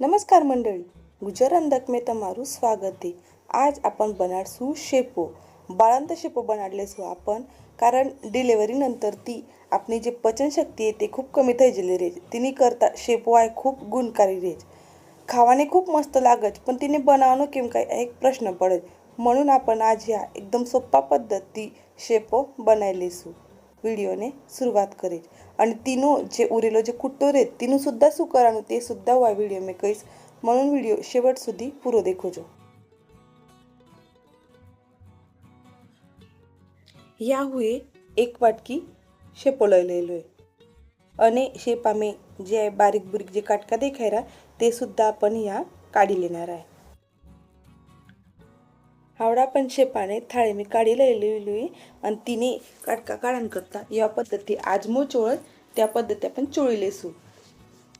નમસ્કાર મંડળી ગુજર અંધક મેં તમારું સ્વાગત आहे आज आपण बनाडसू शेपो बाळंत शेपो बनाडलेसू आपण कारण डिलेवरीनंतर ती आपली जी पचनशक्ती आहे ते खूप कमी થઈ गेली रेज तिने करता शेपो आहे खूप गुणकारी रेज ખાવાને खूप मस्त लागत पण तिने બનાવવાનો કેમ કાંઈ એક પ્રશ્ન પડે म्हणून आपण आज ह्या एकदम सोप्पा पद्धती शेपो બનાવી व्हिडिओने सुरुवात करेल. आणि तिनू जे उरेलो जे कुट्टोर आहेत तिनूसुद्धा सुकर आणू ते सुद्धा वा व्हिडिओ में कहीस म्हणून व्हिडिओ शेवट सुधी पुरो देखोजो. या हुए एक वाटकी शेपो लयलेलो आहे. अने शेप आम्ही जे बारीक बुरीक जे काटका देखायला ते सुद्धा आपण या काढी लेणार आहे. हावडा पण शेपाने थाळी मी काढी लुई आणि तिने काटका काढण करता. या पद्धती आजमो चोळत त्या पद्धती आपण चोळी लेसू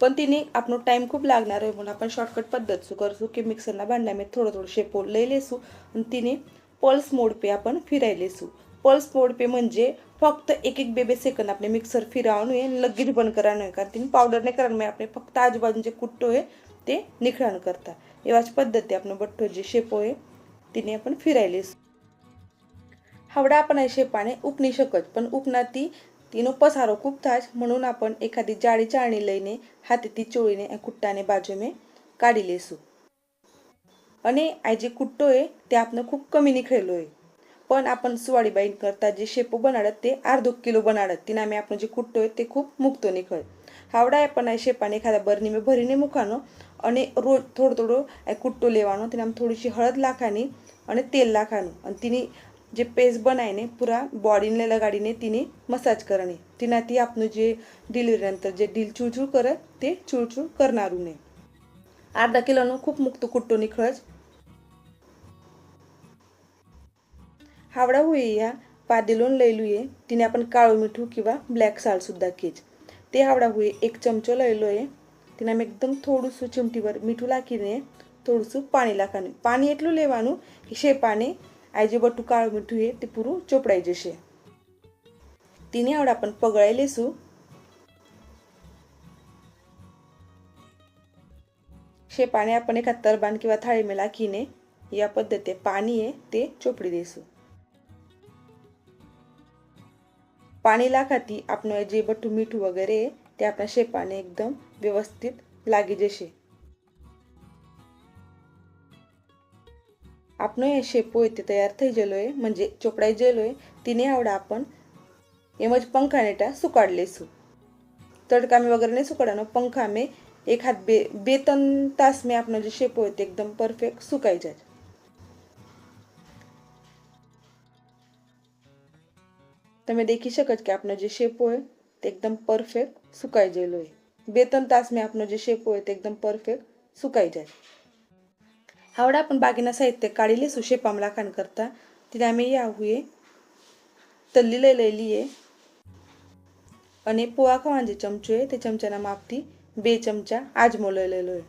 पण तिने आपण टाईम खूप लागणार आहे म्हणून आपण शॉर्टकट पद्धत सु करसू की मिक्सरला भांड्या मी थोडं थोडं शेपो लई लेसू आणि तिने पल्स मोडपे आपण फिरायलेसू पल्स मोडपे म्हणजे फक्त एक एक बेबे सेकंद आपले मिक्सर फिरावून आहे लगेच बंद करा नये कारण तिने पावडर नाही करा आपले फक्त आजूबाजूचे कुट्टो आहे ते निखळण करता. एवढ्याच पद्धती आपण बट्टो जे शेपो आहे तिने आपण फिरायलीस हावडा आपण शेपाने उपणी शकत पण उपना ती तिनं पसारो खूप ताज म्हणून आपण एखादी जाळी चाळणी लईने हाती ती चोळीने कुट्टाने बाजूने काढिले सु आणि आय जे कुट्टो आहे ते आपण खूप कमीने खेळलो आहे. पण आपण सुवाळीबाईन करता जे शेपो बनाडत ते अर्धो किलो बनाडत. तिने आम्ही आपण जे कुट्टो आहे ते खूप मुक्तोने खेळ हावडा आपण शेपाने एखादा बरणीमे भरीने मुखानो અને રોજ થોડું થોડું એ કૂટ્ટો લેવાનો તેને આમ થોડીસી હળદ લાખવાની અને તેલ લાખવાનું અને તેની જે પેસ્ટ બનાવીને પૂરા બોડીને લગાડીને તેને મસાજ કરવાની તેનાથી આપનું જે ડિલિવરી અંતર જે ડીલ ચૂળચૂળ કરે તે ચૂળચૂળ કરનારું નહીં अर्धा किलोनं खूप मुक्त कुट्टूनी खळच हावडा होई या पादिलोन लयलूये तिने आपण काळू मिठू किंवा ब्लॅक सालसुद्धा केच ते हावडा होई एक चमचो लयलो आहे લો એ તેનામાં એકદમ થોડુંસું ચીમટીભર મીઠું નાખીને થોડુંસું પાણી નાખવાનું પાણી એટલું લેવાનું કે શેપાને આ જે બટું કાળું મીઠું એ તે પૂરું ચોપડાઈ જશે તેને આવડે आपण પગળાઈ લેશું शेपाने आपण एका तरबान किंवा थाळीमध्ये लाखीने या पद्धती पाणी आहे ते ચોપડી દઈશું પાણી લાખાથી આપણું જે બઠું મીઠું વગેરે તે આપણા શેપાને એકદમ વ્યવસ્થિત લાગી જશે આપણો એ શેપો હોય તે તૈયાર થઈ ગયેલો હોય म्हणजे ચોપડાઈ ગયેલો હોય तिने आवडा आपण એમ જ પંખા નેટા સુકાડ લેશું તડકામે વગેરે નહીં સુકાડવાનો પંખા મેં એક હાથ બે બે ત્રણ તાસ મેં આપણો જે શેપો હોય તે એકદમ પરફેક્ટ સુકાઈ જાય તમે દેખી શકો છો કે આપણો જે શેપો હોય તે એકદમ પરફેક્ટ સુકાઈ ગયેલો હોય બે ત્રણ તાસ મેં આપણો જે શેપો હોય તે એકદમ પરફેક્ટ સુકાઈ જાય हावडा आपण बागेना साहित्य काढी लेसू शेपाम लाखाण करता तिथे आम्ही या हुए તલ્લી લઈ લેલી એ અને પોવા ખાવાના જે ચમચો છે તે ચમચાના માપથી બે ચમચા આજમો લઈ લેલો છે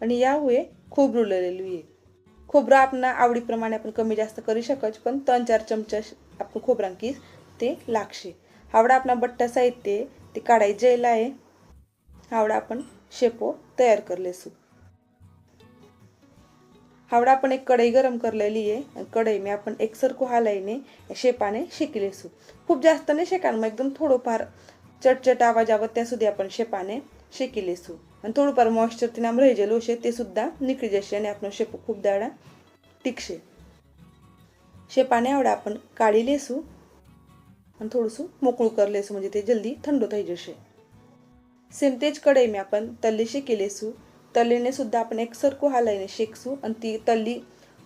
आणि या हुए खोबरू લઈ લેલું એ खोबरं आपण आवडीप्रमाणे आपण कमी जास्त करी शकच पण तण चार चमचा आपण खोबरांकी ते लागशे. हावडा आपला बट्टा साहित्य ते काढायचे जेल आहे. हावडा आपण शेपो तयार करलेसू. हावडा आपण एक कढई गरम करलेली आहे आणि मी आपण एकसरको हालाईने शेपाने शेकिलेसू. खूप जास्त नाही शेकान मग एकदम थोडंफार चटचट आवाज आवत त्यासुद्धा आपण शेपाने शेकिलेसू. आणि थोडंफार मॉइश्चर तिने राहिजेल उशे ते सुद्धा निकळी जायचे आणि आपण शेप खूप दाडा टिकशे. शेपाने आवडा आपण काळी लेसू आणि थोडंसं मोकळू कर लेसू म्हणजे ते जल्दी थंड होता जसे सेम तेच कडई मी आपण तल्ली शेके लेसू तल्लीने सुद्धा आपण एक सरकू हालाईने शेकसू आणि ती तल्ली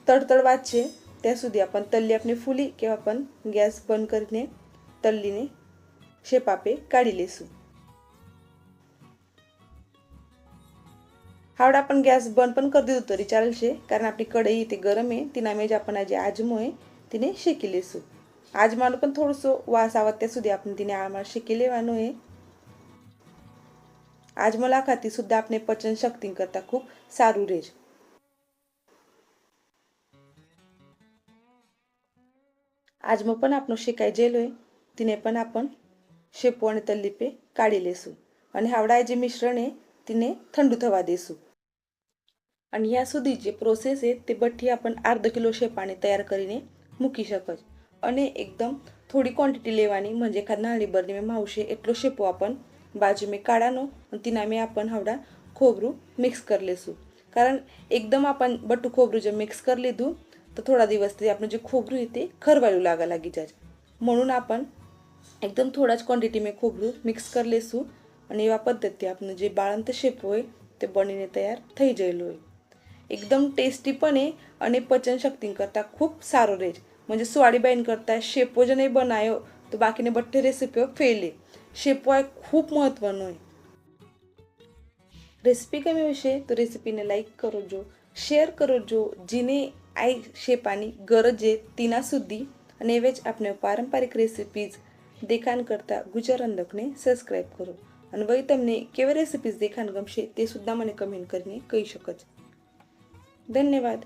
तडतड वाचे त्यासुद्धी आपण तल्ली आपली फुली किंवा आपण गॅस बंद करीने तल्लीने शेपापे काढी लेसू. हावडा आपण गॅस बंद पण कर देऊ तरी चालशे कारण आपली कढई ते गरम आहे तिनामेज आपण जे आजमो आहे तिने शेकी लेसू आजमालो पण थोडंसं वास आवत्या सुधी आपण तिने आम्हाला शेकी लेवानो आहे આજમો લાખાતી સુદ્ધા આપણે પચન શક્તિ કરતાં ખૂબ સારું રહે છે આજમો પણ આપણો શેકાઈ જેલો હોય તેને પણ આપણ શેપો અને તલ્લીપે કાઢી લેશું અને હાવડાએ જે મિશ્રણ એ તેને ઠંડુ થવા દેશું અને आणि સુધી જે પ્રોસેસ એ તે बठ्ठी આપણ અર્ધ કિલો शेपाने તૈયાર કરીને મૂકી શકો છો અને એકદમ થોડી ક્વોન્ટિટી લેવાની म्हणजे એખાદ નાની બરણીમાં માવશે એટલો શેપો આપણ બાજુ મેં કાઢાનો અને તેના મેં આપણ હવડા ખોબરું મિક્સ કરી લેશું. કારણ એકદમ આપણ બટું ખોબરું જે મિક્સ કરી લીધું, તો થોડા દિવસથી આપણું જે ખોબરું હોય તે ખરવાયું લાગા લાગી જાય म्हणून આપણ એકદમ થોડા જ ક્વોન્ટિટી મેં ખોબરું મિક્સ કરી લેશું અને એવા પદ્ધતિ આપણું જે બાળંત શેપ હોય તે બનીને તૈયાર થઈ જયેલું હોય. एकदम ટેસ્ટીપणे અને પચન શક્તિ કરતાં ખૂબ સારો રહે છે. म्हणजे स्वाळीबाईन करता शेपो जे नाही बनायो तो बाकीने बठ्ठे रेसिपीवर फेले शेपो आहे ખૂબ મહત્વનો હોય રેસીપી ગમી હશે તો રેસીપીને લાઈક કરો જો શેર કરો જો જેને આ શેપાની ગરજે તીના સુધી. અને એવે જ આપણે પારંપરિક રેસિપીઝ દેખાણ કરતા ગુજારંદકને સબસ્ક્રાઈબ કરો. અને વળી તમને કેવી રેસિપીઝ દેખાણ ગમશે તે સુદ્ધા મને કમેન્ટ કરીને કહી શકો છો. धन्यवाद.